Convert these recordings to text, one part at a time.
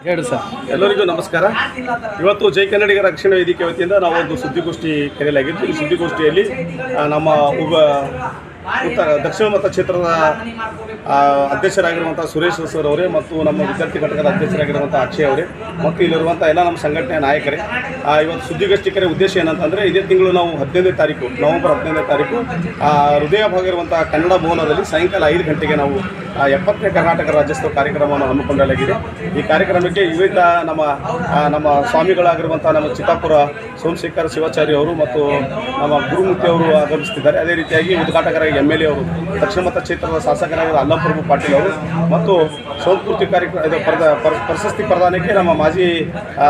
ಹೇಳು ಸರ್. ಎಲ್ಲರಿಗೂ ನಮಸ್ಕಾರ. ಇವತ್ತು ಜೈ ಕನ್ನಡಿಗರ ರಕ್ಷಣಾ ವೇದಿಕೆ ವತಿಯಿಂದ ನಾವೊಂದು ಸುದ್ದಿಗೋಷ್ಠಿ ಕರೆಯಲಾಗಿದ್ದು ಈ ಸುದ್ದಿಗೋಷ್ಠಿಯಲ್ಲಿ ನಮ್ಮ ಉಪ ಉತ್ತರ ದಕ್ಷಿಣ ಮತಕ್ಷೇತ್ರದ ಅಧ್ಯಕ್ಷರಾಗಿರುವಂಥ ಸುರೇಶ್ ಸರ್ ಅವರೇ ಮತ್ತು ನಮ್ಮ ವಿದ್ಯಾರ್ಥಿ ಘಟಕದ ಅಧ್ಯಕ್ಷರಾಗಿರುವಂಥ ಅಕ್ಷಯ್ ಅವರೇ ಮತ್ತು ಇಲ್ಲಿರುವಂಥ ಎಲ್ಲ ನಮ್ಮ ಸಂಘಟನೆಯ ನಾಯಕರೇ. ಇವತ್ತು ಸುದ್ದಿಗೋಷ್ಠಿಕರ ಉದ್ದೇಶ ಏನಂತಂದರೆ ಇದೇ ತಿಂಗಳು ನಾವು ಹದಿನೈದನೇ ತಾರೀಕು, ನವೆಂಬರ್ ಹದಿನೈದನೇ ತಾರೀಕು ಹೃದಯ ಭಾಗ ಇರುವಂಥ ಕನ್ನಡ ಭವನದಲ್ಲಿ ಸಾಯಂಕಾಲ ಐದು ಗಂಟೆಗೆ ನಾವು ಎಪ್ಪತ್ತನೇ ಕರ್ನಾಟಕ ರಾಜ್ಯೋತ್ಸವ ಕಾರ್ಯಕ್ರಮವನ್ನು ಹಮ್ಮಿಕೊಂಡಲಾಗಿದೆ ಈ ಕಾರ್ಯಕ್ರಮಕ್ಕೆ ವಿವಿಧ ನಮ್ಮ ನಮ್ಮ ಸ್ವಾಮಿಗಳಾಗಿರುವಂಥ ನಮ್ಮ ಚಿತ್ತಾಪುರ ಸೋಮಶೇಖರ್ ಶಿವಾಚಾರ್ಯ ಅವರು ಮತ್ತು ನಮ್ಮ ಗುರುಮೂರ್ತಿ ಅವರು ಆಗಮಿಸುತ್ತಿದ್ದಾರೆ. ಅದೇ ರೀತಿಯಾಗಿ ಉದ್ಘಾಟಕರಾಗಿ ಎಂ ಎಲ್ ಎ ದಕ್ಷಿಣ ಮತ ಕ್ಷೇತ್ರದ ಶಾಸಕರಾಗಿರುವ ಅಲ್ಲಪ್ರಭು ಪಾಟೀಲ್ ಅವರು ಮತ್ತು ಸಂಸ್ಕೃತಿ ಕಾರ್ಯಕ್ರಮ ಇದು ಪ್ರಶಸ್ತಿ ಪ್ರದಾನಕ್ಕೆ ನಮ್ಮ ಮಾಜಿ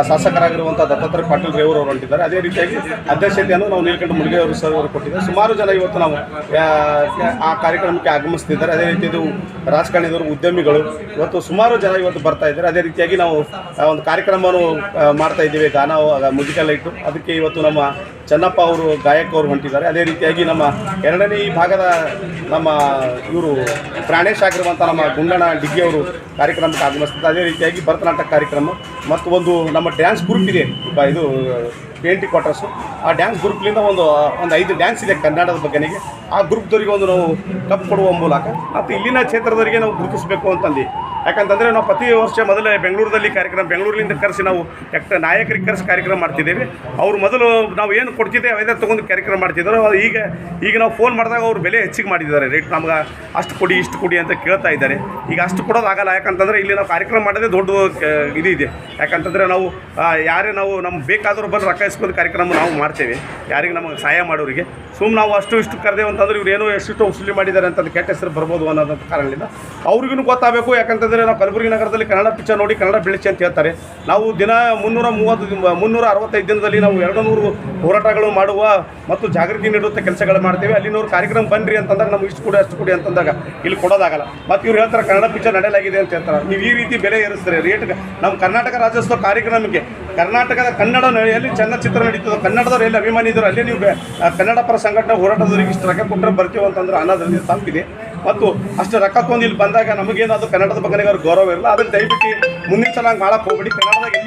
ಶಾಸಕರಾಗಿರುವಂಥ ದತ್ತಾತ್ರೇಯ ಪಾಟೀಲ್ ರೇವರು ಅವರು ಹೊಂಟಿದ್ದಾರೆ ಅದೇ ರೀತಿಯಾಗಿ ಅಧ್ಯಕ್ಷತೆಯನ್ನು ನಾವು ನೀಲಕಂಠ ಮುಳುಗೆ ಸರ್ ಅವರು ಕೊಟ್ಟಿದ್ದಾರೆ. ಸುಮಾರು ಜನ ಇವತ್ತು ನಾವು ಆ, ಕಾರ್ಯಕ್ರಮಕ್ಕೆ ಆಗಮಿಸ್ತಿದ್ದಾರೆ. ಅದೇ ರೀತಿ ಇದು ರಾಜಕಾರಣಿದವರು ಉದ್ಯಮಿಗಳು ಇವತ್ತು ಸುಮಾರು ಜನ ಇವತ್ತು ಬರ್ತಾ ಇದ್ದಾರೆ. ಅದೇ ರೀತಿಯಾಗಿ ನಾವು ಒಂದು ಕಾರ್ಯಕ್ರಮವನ್ನು ಮಾಡ್ತಾ ಇದ್ದೀವಿ. ಗಾನ ಮುಜಿಕಲ್ ಇಟ್ಟು ಅದಕ್ಕೆ ಇವತ್ತು ನಮ್ಮ ಚನ್ನಪ್ಪ ಅವರು ಗಾಯಕ ಅವರು ಹೊಂಟಿದ್ದಾರೆ. ಅದೇ ರೀತಿಯಾಗಿ ನಮ್ಮ ಎರಡನೇ ಈ ಭಾಗದ ನಮ್ಮ ಇವರು ಪ್ರಾಣೇಶ್ ಆಗಿರುವಂಥ ನಮ್ಮ ಗುಂಡಣ ಡಿಗ್ಗಿ ಅವರು ಕಾರ್ಯಕ್ರಮಕ್ಕೆ ಆಗಮಿಸ್ತಾರೆ ಅದೇ ರೀತಿಯಾಗಿ ಭರತನಾಟ್ಯ ಕಾರ್ಯಕ್ರಮ ಮತ್ತು ಒಂದು ನಮ್ಮ ಡ್ಯಾನ್ಸ್ ಗ್ರೂಪ್ ಇದೆ. ಇದು ಪೇಂಟಿ ಕ್ವಾರ್ಟರ್ಸು ಆ ಡ್ಯಾನ್ಸ್ ಗ್ರೂಪ್ಲಿಂದ ಒಂದು ಒಂದು ಐದು ಡ್ಯಾನ್ಸ್ ಇದೆ ಕನ್ನಡದ ಬಗ್ಗೆನಿಗೆ. ಆ ಗ್ರೂಪ್ದವರಿಗೆ ಒಂದು ನಾವು ಕಪ್ ಕೊಡುವ ಮೂಲಕ. ಮತ್ತು ಇಲ್ಲಿನ ಕ್ಷೇತ್ರದವರಿಗೆ ನಾವು ಗುರುತಿಸಬೇಕು ಅಂತಂದು ಯಾಕಂತಂದರೆ ನಾವು ಪ್ರತಿ ವರ್ಷ ಮೊದಲೇ ಬೆಂಗಳೂರಲ್ಲಿ ಕಾರ್ಯಕ್ರಮ ಬೆಂಗಳೂರಿನಿಂದ ಕರೆಸಿ ನಾವು ಯಾಕೆ ನಾಯಕರಿಗೆ ಕರೆಸಿ ಕಾರ್ಯಕ್ರಮ ಮಾಡ್ತಿದ್ದೇವೆ. ಅವರು ಮೊದಲು ನಾವು ಏನು ಕೊಡ್ತಿದ್ದೆ ಅದೇ ತೊಗೊಂಡು ಕಾರ್ಯಕ್ರಮ ಮಾಡ್ತಿದ್ದಾರೆ. ಈಗ ಈಗ ನಾವು ಫೋನ್ ಮಾಡಿದಾಗ ಅವರು ಬೆಲೆ ಹೆಚ್ಚಿಗೆ ಮಾಡಿದ್ದಾರೆ. ರೇಟ್ ನಮ್ಗೆ ಅಷ್ಟು ಕೊಡಿ, ಇಷ್ಟು ಕೊಡಿ ಅಂತ ಕೇಳ್ತಾ ಇದ್ದಾರೆ. ಈಗ ಅಷ್ಟು ಕೊಡೋದಾಗಲ್ಲ ಯಾಕಂತಂದರೆ ಇಲ್ಲಿ ನಾವು ಕಾರ್ಯಕ್ರಮ ಮಾಡೋದೇ ದೊಡ್ಡ ಇದು ಇದೆ. ಯಾಕಂತಂದರೆ ನಾವು ಯಾರೇ ನಾವು ನಮ್ಗೆ ಬೇಕಾದರೂ ಬಂದು ರೊಕ್ಕ ಇಸ್ಕೊಂಡು ಕಾರ್ಯಕ್ರಮ ನಾವು ಮಾಡ್ತೇವೆ. ಯಾರಿಗೆ ನಮಗೆ ಸಹಾಯ ಮಾಡೋರಿಗೆ. ಸುಮ್ಮನೆ ನಾವು ಅಷ್ಟು ಇಷ್ಟು ಕರೆದೇವು ಅಂತಂದ್ರೆ ಇವ್ರು ಏನೋ ಎಷ್ಟು ವಸೂಲಿ ಮಾಡಿದ್ದಾರೆ ಅಂತ ಅದು ಕೆಟ್ಟ ಹೆಸರು ಬರ್ಬೋದು ಅನ್ನೋದಂಥ ಕಾರಣದಿಂದ ಅವ್ರಿಗೂ ಗೊತ್ತಾಗಬೇಕು. ಯಾಕಂತಂದರೆ ನಾವು ಕಲಬುರಗಿ ನಗರದಲ್ಲಿ ಕನ್ನಡ ಪಿಚ್ಚರ್ ನೋಡಿ ಕನ್ನಡ ಬೆಳೆಸಿ ಅಂತ ಹೇಳ್ತಾರೆ. ನಾವು ದಿನ ಮುನ್ನೂರ ಮೂವತ್ತು ಮುನ್ನೂರ ಅರವತ್ತೈದು ದಿನದಲ್ಲಿ ನಾವು ಎರಡು ನೂರು ಹೋರಾಟಗಳು ಮಾಡುವ ಮತ್ತು ಜಾಗೃತಿ ನೀಡುವಂಥ ಕೆಲಸಗಳು ಮಾಡ್ತೇವೆ. ಅಲ್ಲಿನವ್ರು ಕಾರ್ಯಕ್ರಮ ಬನ್ನಿರಿ ಅಂತಂದಾಗ ನಮ್ಗೆ ಇಷ್ಟು ಕೊಡಿ, ಅಷ್ಟು ಕೊಡಿ ಅಂತಂದಾಗ ಇಲ್ಲಿ ಕೊಡೋದಾಗಲ್ಲ. ಮತ್ತು ಇವ್ರು ಹೇಳ್ತಾರೆ ಕನ್ನಡ ಪಿಚ್ಚರ್ ನಡೆಯಲಾಗಿದೆ ಅಂತ ಹೇಳ್ತಾರೆ. ನೀವು ಈ ರೀತಿ ಬೆಲೆ ಏರಿಸ್ತಾರೆ ರೇಟ್ ನಮ್ಮ ಕರ್ನಾಟಕ ರಾಜ್ಯೋತ್ಸವ ಕಾರ್ಯಕ್ರಮಕ್ಕೆ ಕರ್ನಾಟಕದ ಕನ್ನಡ ಎಲ್ಲಿ ಚಲನಚಿತ್ರ ನಡೀತದೋ. ಕನ್ನಡದವ್ರು ಎಲ್ಲಿ ಅಭಿಮಾನಿ ಇದ್ರು ಅಲ್ಲೇ ನೀವು ಕನ್ನಡ ಪರ ಸಂಘಟನೆ ಹೋರಾಟದವರಿಗೆ ಇಷ್ಟು ರೊಕ್ಕ ಕೊಟ್ಟರೆ ಬರ್ತೀವಿ ಅಂತಂದ್ರೆ ಅನ್ನೋದ್ರಲ್ಲಿ ತಪ್ಪಿದೆ. ಮತ್ತು ಅಷ್ಟು ರೊಕ್ಕ ಇಲ್ಲಿ ಬಂದಾಗ ನಮಗೇನು ಕನ್ನಡದ ಬಗ್ಗೆ ಗೌರವ ಇರಲ್ಲ, ಅದನ್ನು ದಯವಿಟ್ಟು ಮುಂದಿನ ಸಲ ಮಾಡಕ್ಕೆ ಹೋಗ್ಬೇಡಿ. ಕನ್ನಡದಾಗ ಎಲ್ಲೂ